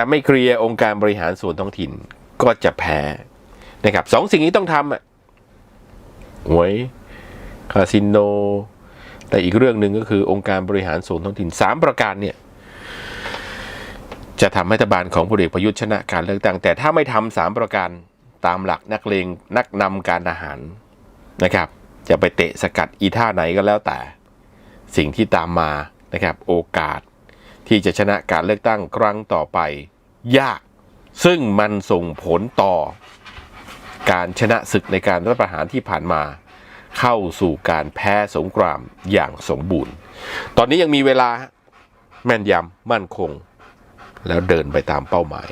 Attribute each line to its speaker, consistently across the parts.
Speaker 1: จะไม่เคลียร์องค์การบริหารส่วนท้องถิ่นก็จะแพ้นะครับสองสิ่งนี้ต้องทำอะหวยคาสิโน แต่อีกเรื่องหนึ่งก็คือองค์การบริหารส่วนท้องถิ่นสามประการเนี่ย จะทำให้รัฐบาลของพลเอกประยุทธ์ชนะการเลือกตั้งแต่ถ้าไม่ทำสามประการตามหลักนักเลงนักนำการทหารนะครับ จะไปเตะสกัดอีท่าไหนก็แล้วแต่ สิ่งที่ตามมานะครับ โอกาส ที่จะชนะการเลือกตั้งครั้งต่อไป ยาก ซึ่งมันส่งผลต่อ การชนะศึกในการรัฐประหารที่ผ่านมา เข้าสู่การแพ้สงครามอย่างสมบูรณ์ ตอนนี้ยังมีเวลาแม่นยำมั่นคง แล้วเดินไปตามเป้าหมาย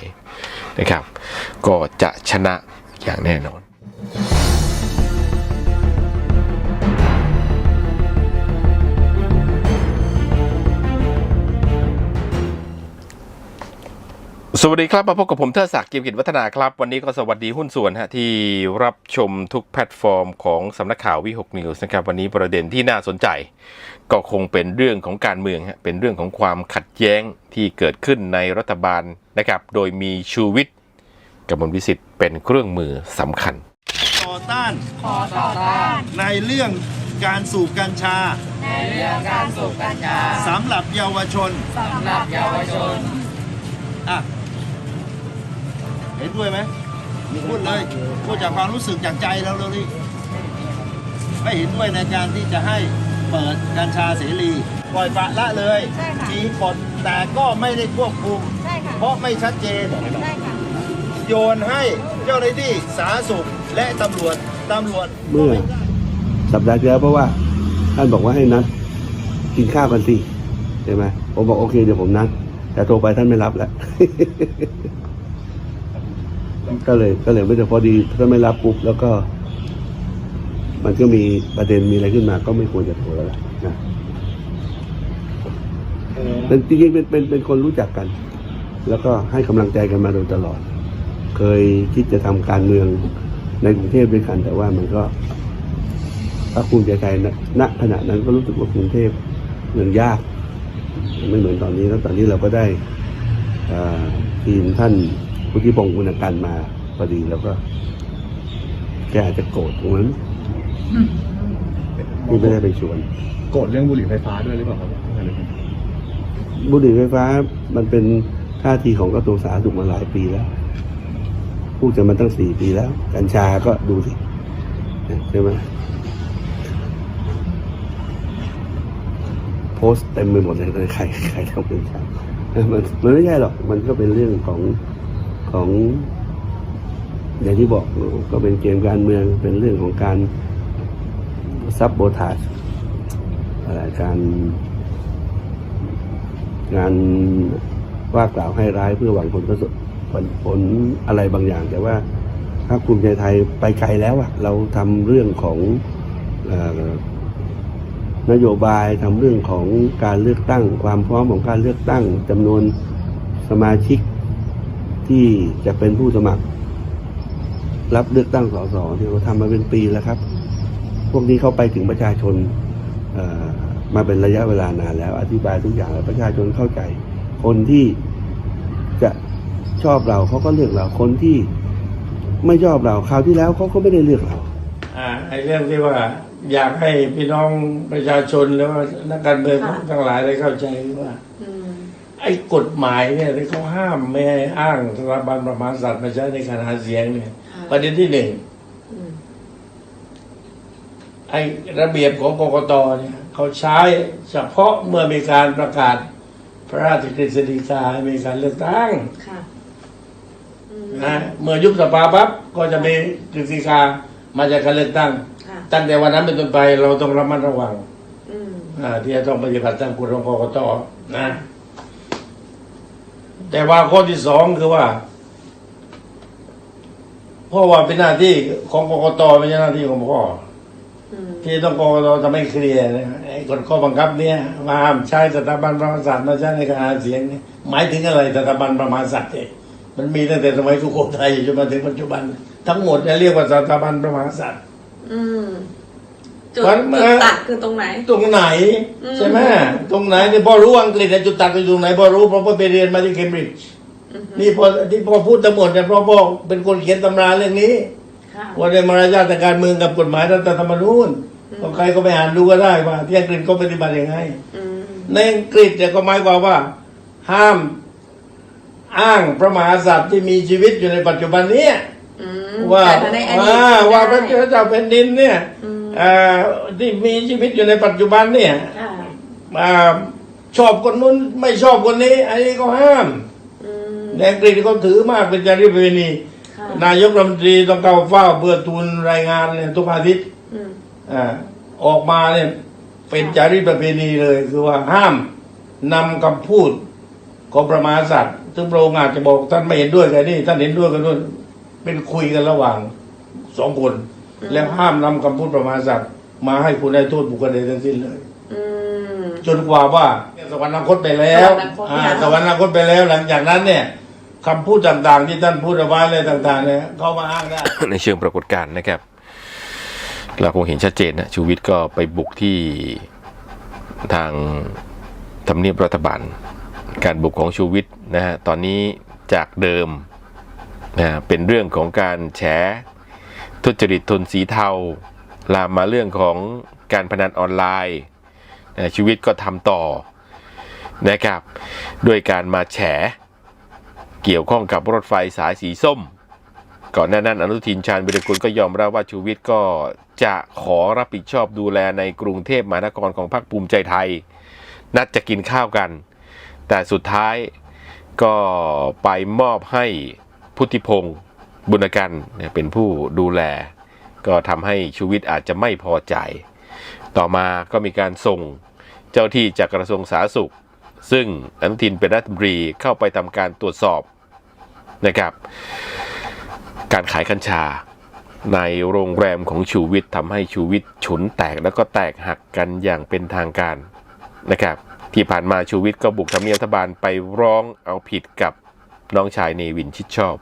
Speaker 1: นะครับ ก็จะชนะอย่างแน่นอน สวัสดีครับ มาพบกับผมเทอศักดิ์เกียรติกิจวัฒนาครับ วันนี้ก็สวัสดีหุ้นส่วนฮะที่รับชมทุกแพลตฟอร์มของสำนักข่าววิหกนิวส์นะครับ วันนี้ประเด็นที่น่าสนใจ ก็คงเป็นเรื่องของการเมืองฮะเป็นเรื่องของความขัดแย้งที่เกิดขึ้นในรัฐบาลนะครับ โดยมีชูวิทย์กมลวิสิทธิ์เป็นเครื่องมือสำคัญ
Speaker 2: ต่อต้าน
Speaker 3: ขอต่อต้าน
Speaker 2: ในเรื่องการสูบกัญชา
Speaker 3: ในเรื่องการสูบกัญชา
Speaker 2: สำหรับเยาวชน
Speaker 3: สำหรับเยาวชน
Speaker 2: อะ เห็นด้วยไหมพูดเลยพูดจากความรู้สึกจากใจเราเลยไม่เห็นด้วยในการที่จะให้เปิดกัญชาเสรีปล่อยปละละเลย
Speaker 3: ใช่ค่ะ
Speaker 2: มีกฎแต่ก็ไม่ได้ควบคุม
Speaker 3: ใช่ค่ะ
Speaker 2: เพราะไม่ชัดเจน
Speaker 3: ใช่ค่ะ
Speaker 2: โยนให้เจ้าหน้าที่สาธารณสุขและตำรวจตำรวจ
Speaker 4: เมื่อสัปดาห์ที่แล้วเพราะว่าท่านบอกว่าให้นัดกินข้าวกันสิใช่ไหมผมบอกโอเคเดี๋ยวผมนัดแต่โทรไปท่านไม่รับแล้ว ก็เลยก็เลยไม่ได้พอดีท่านไม่รับปุ๊บแล้วก็ มันก็มีประเด็นมีอะไรขึ้นมา ก็ไม่ควรจะโทรแล้วล่ะนะเป็นจริงๆเป็นเป็นเป็นคนรู้จักกัน แล้วก็ให้กำลังใจกันมาโดยตลอด เคยคิดจะทำการเมืองในกรุงเทพด้วยกัน แต่ว่ามันก็พรรคภูมิใจไทยณณขณะนั้นก็รู้สึกว่ากรุงเทพมันยาก ไม่เหมือนตอนนี้แล้วตอนนี้เราก็ได้เอ่อทีมท่าน พุทธิพงศ์คุณกันมาพอดีแล้วก็ แกอาจจะโกรธตรงนั้นที่ไม่ได้ไปชวน
Speaker 5: โกรธเรื่องบุหรี่ไฟฟ้าด้วยหรือเปล่าครับ
Speaker 4: บุหรี่ไฟฟ้ามันเป็นท่าทีของกระทรวงสาธารณสุขมาหลายปีแล้วพูดกันมาตั้งสี่ปีแล้ว กัญชาก็ดูสิใช่ไหมโพสต์เต็มไปหมดเลยใครใครทำกัญชามันมันไม่ใช่หรอก มันก็เป็นเรื่องของ ของอย่างที่บอกก็เป็นเกมการเมืองเป็นเรื่องของการซับโบทาสอะไรการงานว่ากล่าวให้ร้ายเพื่อหวังผลประโยชน์ผลผลอะไรบางอย่าง แต่ว่าพรรคภูมิใจไทยไปไกลแล้วอะเราทำเรื่องของอนโยบายทำเรื่องของการเลือกตั้ง ความพร้อมของการเลือกตั้งจำนวนสมาชิก ที่จะเป็นผู้สมัคร รับเลือกตั้งสสที่เราทำมาเป็นปีแล้วครับ พวกนี้เข้าไปถึงประชาชนเอ่อมาเป็นระยะเวลานานแล้ว อธิบายทุกอย่างแล้วประชาชนเข้าใจ คนที่จะชอบเราเขาก็เลือกเราคนที่ไม่ชอบเราคราวที่แล้วเขาก็ไม่ได้เลือกเรา
Speaker 6: อ่าไอ้เรื่องที่ว่าอยากให้พี่น้องประชาชนหรือว่านักการเมือง
Speaker 3: ค่ะ
Speaker 6: ทั้งหลายได้เข้าใจว่า
Speaker 3: อืม
Speaker 6: ไอ้กฎหมายเนี่ยที่เขาห้ามไม่ให้อ้างสถาบันประมาณสัตว์มาใช้ในการหาเสียงเนี่ย ประเด็นที่หนึ่ง
Speaker 3: อืม
Speaker 6: ไอ้ระเบียบของกกตเนี่ยเขาใช้เฉพาะเมื่อมีการประกาศ พระราชกฤษฎีกาให้มีการเลือกตั้ง
Speaker 3: ค่ะอืม
Speaker 6: นะเมื่อยุบสภาปั๊บก็จะมีกฤษฎีกามาจากการเลือกตั้ง
Speaker 3: ค่ะ
Speaker 6: ตั้งแต่วันนั้นเป็นต้นไปเราต้องระมัดระวัง
Speaker 3: อืม
Speaker 6: อ่าที่จะต้องปฏิบัติตามกฎของกกตนะ แต่ว่าข้อที่สองคือว่า เพราะว่าเป็นหน้าที่ของกกตไม่ใช่หน้าที่ของพ่อ
Speaker 3: อืม
Speaker 6: ที่ต้องกกตทำให้เคลียร์นะไอ้กฎข้อบังคับเนี้ยว่าห้ามใช้สถาบันประมาณศาสตร์มาใช้ในการหาเสียงเนี่ยหมายถึงอะไรสถาบันประมาณศาสตร์เนี่ยมันมีตั้งแต่สมัยสุโขทัยจนมาถึงปัจจุบัน ทั้งหมดเนี่ยเรียกว่าสถาบันประมาณศาสตร์
Speaker 3: อืม จุด
Speaker 6: วันเมื่อ
Speaker 3: จุดตัดคือตรงไหน
Speaker 6: ตรงไหน
Speaker 3: อืม
Speaker 6: ใช่ไหมตรงไหนเนี่ยพอรู้อังกฤษเนี่ยจุดตัดไปตรงไหนพอรู้เพราะว่าไปเรียนมาที่เคมบริดจ์นี่พอที่พอพูดทั้งหมดเนี่ยเพราะพ่อเป็นคนเขียนตำราเรื่องนี้
Speaker 3: ค่ะ
Speaker 6: ว่าในมารยาททางการเมืองกับกฎหมายรัฐธรรมนูญก็ใครก็ไปอ่านดูก็ได้ว่าที่อังกฤษเขาปฏิบัติยังไง
Speaker 3: อืม
Speaker 6: ในอังกฤษเนี่ยก็หมายความว่า ห้ามอ้างพระมหากษัตริย์ที่มีชีวิตอยู่ในปัจจุบันเนี้
Speaker 3: อืม
Speaker 6: ว่า
Speaker 3: แต่ถ้าในอดีต
Speaker 6: ว่าว่าพระ
Speaker 3: ได้
Speaker 6: เจ้าแผ่นดินเนี่ย
Speaker 3: อืม
Speaker 6: เอ่อ ที่มีชีวิตอยู่ในปัจจุบันเนี่ย
Speaker 3: ค่ะ
Speaker 6: อ่าชอบคนนู้นไม่ชอบคนนี้ อันนี้ก็ห้าม
Speaker 3: อืม
Speaker 6: ในอังกฤษเขาถือมากเป็นจารีตประเพณี
Speaker 3: ค่ะ
Speaker 6: นายกรัฐมนตรีต้องเข้าเฝ้าเพื่อทูลรายงานเนี่ยทุกอาทิตย์
Speaker 3: อืม
Speaker 6: อ่าออกมาเนี่ยเป็นจารีตประเพณีเลย คือว่าห้ามนำคำพูดของพระมหากษัตริย์ซึ่งพระองค์อาจจะบอกท่านไม่เห็นด้วยกันนี่ท่านเห็นด้วยกันนู่นเป็นคุยกันระหว่างสองคน แล้วห้ามนำคำพูดพระมหากษัตริย์มาให้คุณได้โทษบุคคลใดทั้งสิ้นเลย
Speaker 3: อืม
Speaker 6: จนกว่าว่าสวรรคตไปแล้ว
Speaker 3: สวรรคต
Speaker 6: อ่า
Speaker 3: แล้ว
Speaker 6: สวรรคตไปแล้วหลังจากนั้นเนี่ยคำพูดต่างๆ ที่ท่านพูดเอาไว้อะไรต่างๆเนี่ยเขามาอ้างได้
Speaker 1: ในเชิงปรากฏการณ์นะครับ เราคงเห็นชัดเจนนะชูวิทย์ก็ไปบุกที่ทางทำเนียบรัฐบาล การบุกของชูวิทย์นะฮะตอนนี้จากเดิมนะเป็นเรื่องของการแฉ ทุจริตทุนสีเทา ลามมาเรื่องของการพนันออนไลน์นะชีวิตก็ทำต่อนะครับ ด้วยการมาแฉ เกี่ยวข้องกับรถไฟสายสีส้ม ก่อนหน้านั้นอนุทินชาญวิรกุลก็ยอมรับว่าชูวิทย์ก็จะขอรับผิดชอบดูแลในกรุงเทพมหานครของพรรคภูมิใจไทย นัดจะกินข้าวกัน แต่สุดท้ายก็ไปมอบให้พุทธิพงศ์ บุญกันเป็นผู้ดูแล ก็ทำให้ชูวิทย์อาจจะไม่พอใจ ต่อมาก็มีการส่งเจ้าที่จากกระทรวงสาธารณสุข ซึ่งอนุทินเป็นรัฐมนตรีเข้าไปทำการตรวจสอบนะครับ การขายกัญชาในโรงแรมของชูวิทย์ทำให้ชูวิทย์ฉุนแตกแล้วก็แตกหักกันอย่างเป็นทางการนะครับ ที่ผ่านมาชูวิทย์ก็บุกทำเนียบรัฐบาลไปร้องเอาผิดกับน้องชายเนวินชิดชอบ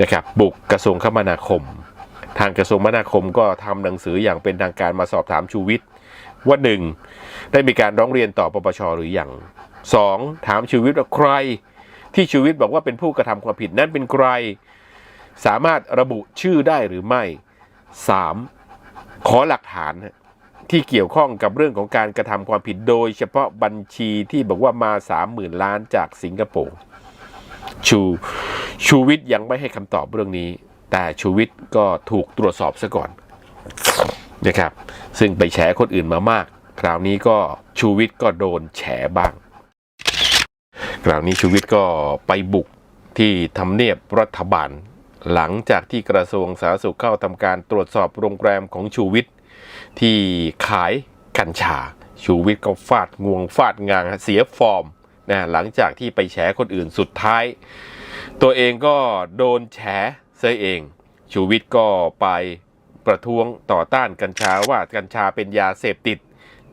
Speaker 1: นะครับบุกกระทรวงคมนาคม ทางกระทรวงคมนาคมก็ทำหนังสืออย่างเป็นทางการมาสอบถามชูวิทย์ว่าหนึ่งได้มีการร้องเรียนต่อปปชหรือยังสองถามชูวิทย์ว่าใคร ที่ชูวิทย์บอกว่าเป็นผู้กระทำความผิดนั้นเป็นใคร สามารถระบุชื่อได้หรือไม่ 3. ขอหลักฐานที่เกี่ยวข้องกับเรื่องของการกระทำความผิดโดย เฉพาะบัญชีที่บอกว่ามา30,000ล้านจากสิงคโปร์ ชูชูวิทย์ยังไม่ให้คำตอบเรื่องนี้ แต่ชูวิทย์ก็ถูกตรวจสอบซะก่อนนะครับ ซึ่งไปแฉคนอื่นมามาก คราวนี้ก็ชูวิทย์ก็โดนแฉบ้าง คราวนี้ชูวิทย์ก็ไปบุกที่ทำเนียบรัฐบาล หลังจากที่กระทรวงสาธารณสุขเข้าทำการตรวจสอบโรงแรมของชูวิทย์ที่ขายกัญชา ชูวิทย์ก็ฟาดงวงฟาดงางเสียฟอร์ม นะหลังจากที่ไปแฉคนอื่นสุดท้าย ตัวเองก็โดนแฉเสยเอง ชูวิทย์ก็ไปประท้วงต่อต้านกัญชาว่ากัญชาเป็นยาเสพติด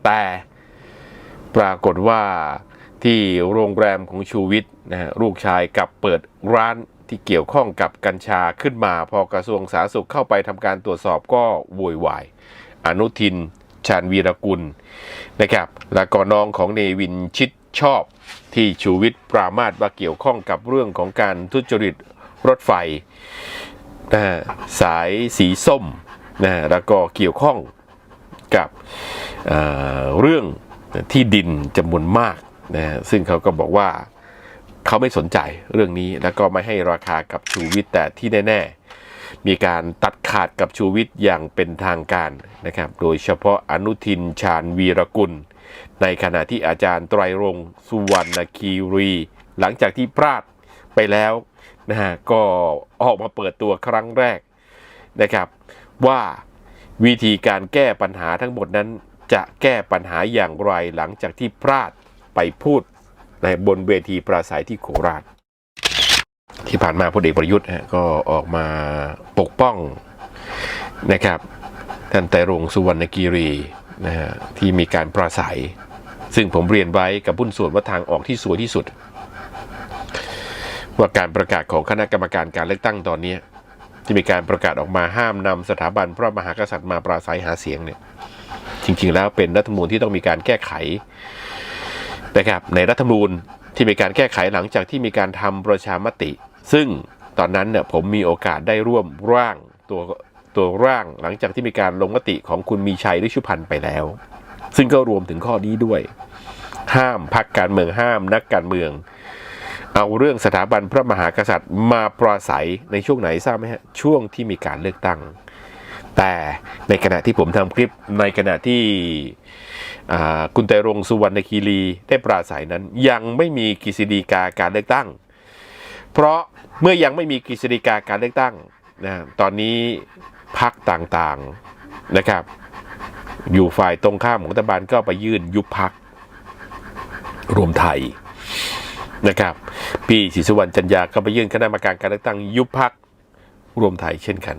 Speaker 1: แต่ปรากฏว่าที่โรงแรมของชูวิทย์นะฮะลูกชายกลับเปิดร้านที่เกี่ยวข้องกับกัญชาขึ้นมาพอกระทรวงสาธารณสุขเข้าไปทำการตรวจสอบก็โวยวาย อนุทิน ชาญวีรกุลนะครับแล้วก็น้องของเนวินชิด ชอบที่ชูวิทย์ปรามาสว่าเกี่ยวข้องกับเรื่องของการทุจริตรถไฟนะสายสีส้มนะแล้วก็เกี่ยวข้องกับเเรื่องที่ดินจำนวนมากนะซึ่งเขาก็บอกว่าเขาไม่สนใจเรื่องนี้แล้วก็ไม่ให้ราคากับชูวิทย์แต่ที่แน่ ๆ มีการตัดขาดกับชูวิทย์อย่างเป็นทางการนะครับ โดยเฉพาะอนุทินชาญวีรกุล ในขณะที่อาจารย์ไตรรงสุวรรณคีรี หลังจากที่พลาดไปแล้วนะฮะก็ออกมาเปิดตัวครั้งแรกนะครับ ว่าวิธีการแก้ปัญหาทั้งหมดนั้น จะแก้ปัญหาอย่างไรหลังจากที่พลาดไปพูดในบนเวทีปราศัยที่โคราช ที่ผ่านมาพลเอกประยุทธ์ก็ออกมาปกป้องนะครับท่านไตรรงสุวรรณกีรี นะฮะที่มีการปราศัย ซึ่งผมเรียนไว้กับบุญส่วนว่าทางออกที่สวยที่สุด ว่าการประกาศของคณะกรรมการการเลือกตั้งตอนนี้ที่มีการประกาศออกมาห้ามนำสถาบันพระมหากษัตริย์มาปราศัยหาเสียงเนี่ยจริงๆแล้วเป็นรัฐธรรมนูญที่ต้องมีการแก้ไขนะครับในรัฐธรรมนูญที่มีการแก้ไขหลังจากที่มีการทำประชามติ ซึ่งตอนนั้นเนี่ยผมมีโอกาสได้ร่วมร่างตัว ตัวร่างหลังจากที่มีการลงมติของคุณมีชัยฤชุพันธ์ไปแล้ว ซึ่งก็รวมถึงข้อนี้ด้วย ห้ามพักการเมืองห้ามนักการเมือง เอาเรื่องสถาบันพระมหากษัตริย์มาปราศัยในช่วงไหนทราบไหมฮะช่วงที่มีการเลือกตั้ง แต่ในขณะที่ผมทำคลิปในขณะที่คุณไตรรงสุวรรณคีรีได้ปราศัยนั้น ยังไม่มีกฤษฎีกาการเลือกตั้ง เพราะเมื่อยังไม่มีกฤษฎีกาการเลือกตั้งนะตอนนี้ พักต่างๆนะครับ อยู่ฝ่ายตรงข้ามของรัฐบาลก็ไปยื่นยุบพักรวมไทยนะครับปีศรีสุวรรณจันยาก็ไปยื่นคณะกรรมการการเลือกตั้งยุบพักรวมไทยเช่นกัน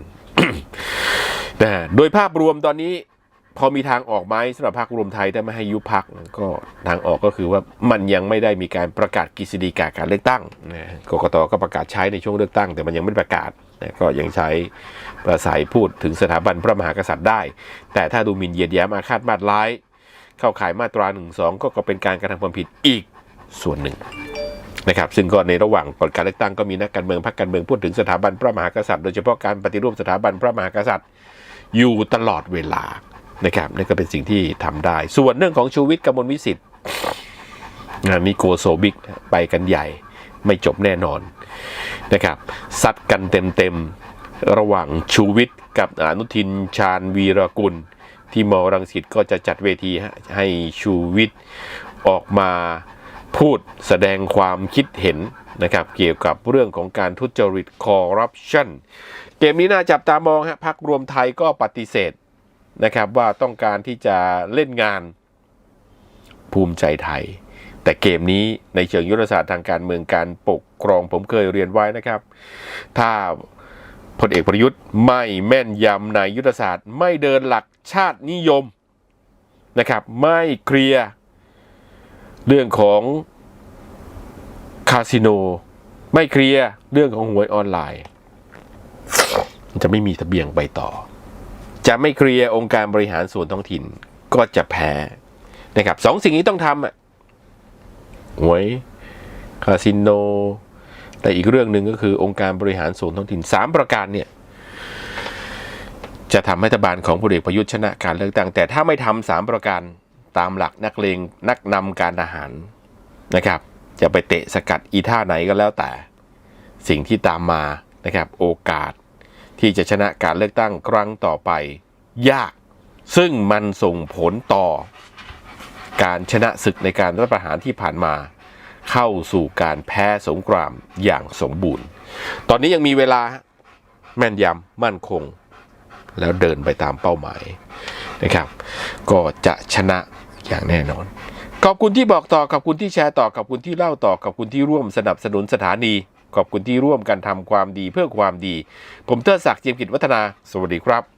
Speaker 1: นะฮะโดยภาพรวมตอนนี้ พอมีทางออกไหมสำหรับพรรครวมไทยได้ไม่ให้ยุบพักก็ทางออกก็คือว่ามันยังไม่ได้มีการประกาศกฤษฎีกาการเลือกตั้งนะกกตก็ประกาศใช้ในช่วงเลือกตั้ง แต่มันยังไม่ประกาศ ก็ยังใช้ประสายพูดถึงสถาบันพระมหากษัตริย์ได้ แต่ถ้าดูหมิ่นเหยียดแย้มอาฆาตมาตร้าย เข้าข่ายมาตรา1นึก็ก็เป็นการกระทำความผิดอีกส่วนหนึ่งนะครับซึ่งก็ในระหว่างก่อนการเลือกตั้งก็มีนักการเมืองพรรคการเมืองพูดถึงสถาบันพระมหากษัตริย์ โดยเฉพาะการปฏิรูปสถาบันพระมหากษัตริย์ อยู่ตลอดเวลานะครับนั่นก็เป็นสิ่งที่ทำได้ ส่วนเรื่องของชูวิทย์กมลวิสิทธิ์งานนี้โกโซบิกไปกันใหญ่ไม่จบแน่นอน นะครับซัดกันเต็มๆ ระหว่างชูวิทย์กับอนุทินชาญวีรกุล ที่มอรังสิตก็จะจัดเวทีให้ชูวิทย์ออกมาพูดแสดงความคิดเห็นนะครับเกี่ยวกับเรื่องของการทุจริตคอร์รัปชันเกมนี้น่าจับตามองฮะพักรวมไทยก็ปฏิเสธนะครับว่าต้องการที่จะเล่นงานภูมิใจไทย แต่เกมนี้ในเชิงยุทธศาสตร์ทางการเมืองการปกครองผมเคยเรียนไว้นะครับ ถ้าพลเอกประยุทธ์ไม่แม่นยำในยุทธศาสตร์ ไม่เดินหลักชาตินิยมนะครับ ไม่เคลียร์เรื่องของคาสิโน ไม่เคลียร์เรื่องของหวยออนไลน์ จะไม่มีทะเบียงไปต่อ จะไม่เคลียร์องค์การบริหารส่วนท้องถิ่นก็จะแพ้นะครับสองสิ่งนี้ต้องทำอะ หวยคาสิโน แต่อีกเรื่องหนึ่งก็คือองค์การบริหารส่วนท้องถิ่นสามประการเนี่ยจะทำให้รัฐบาลของพลเอกประยุทธ์ชนะการเลือกตั้งแต่ถ้าไม่ทำสามประการตามหลักนักเลงนักนำการทหารนะครับ จะไปเตะสกัดอีท่าไหนก็แล้วแต่ สิ่งที่ตามมานะครับโอกาสที่จะชนะการเลือกตั้งครั้งต่อไป ยาก ซึ่งมันส่งผลต่อ การชนะศึกในการรัฐประหารที่ผ่านมา เข้าสู่การแพ้สงครามอย่างสมบูรณ์ ตอนนี้ยังมีเวลาแม่นยำมั่นคง แล้วเดินไปตามเป้าหมายนะครับ ก็จะชนะอย่างแน่นอน ขอบคุณที่บอกต่อขอบคุณที่แชร์ต่อขอบคุณที่เล่าต่อขอบคุณที่ร่วมสนับสนุนสถานีขอบคุณที่ร่วมกันทำความดีเพื่อความดี ผมเทิดศักดิ์เจียมกิจวัฒนา สวัสดีครับ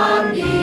Speaker 1: Amém.